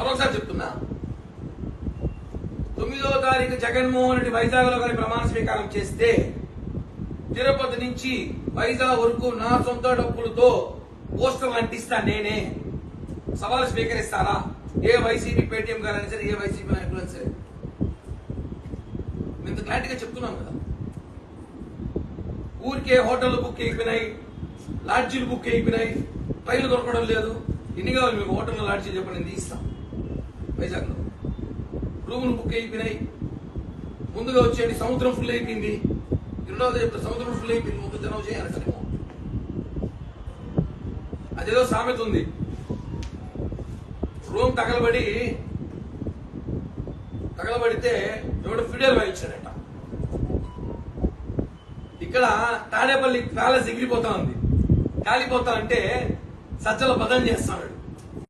మరొకసారి చెప్తున్నా. తొమ్మిదో తారీఖు జగన్మోహన్ రెడ్డి వైజాగ్లో కానీ ప్రమాణ స్వీకారం చేస్తే తిరుపతి నుంచి వైజాగ్ వరకు నా సొంత డబ్బులతో పోస్టర్లు అంటిస్తా నేనే. సవాలు స్వీకరిస్తారా ఏ వైసీపీ పేటీఎం గారైనా సరే ఏ వైసీపీ నాయకులు సరే. మేము ఇంత క్లారిటీగా చెప్తున్నాం కదా. ఊరికే హోటల్ బుక్ అయిపోయినాయి లాడ్జీలు బుక్ అయిపోయినాయి ట్రైన్లు దొరకడం లేదు. ఎన్ని కావాలి మీకు హోటల్ లాడ్జీలు చెప్పండి నేను వైజాగ్లో రూములు బుక్ అయిపోయినాయి. ముందుగా వచ్చేయండి సముద్రం ఫుల్ అయిపోయింది. రెండవది చెప్తే సముద్రం ఫుల్ అయిపోయింది ముందు జనం చేయాలి సరే అదేదో సామెత ఉంది. రూమ్ తగలబడి తగలబడితే ఎవడు ఫిడేల్ వాయించాడట. ఇక్కడ తాడేపల్లి ప్యాలెస్ ఎగిరిపోతా ఉంది. కాలిపోతా అంటే సజ్జల బదం చేస్తాడు.